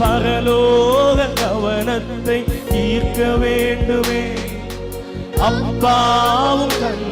பரலோக கவனத்தை ஈர்க்க வேண்டுமே. அப்பாவும் கண்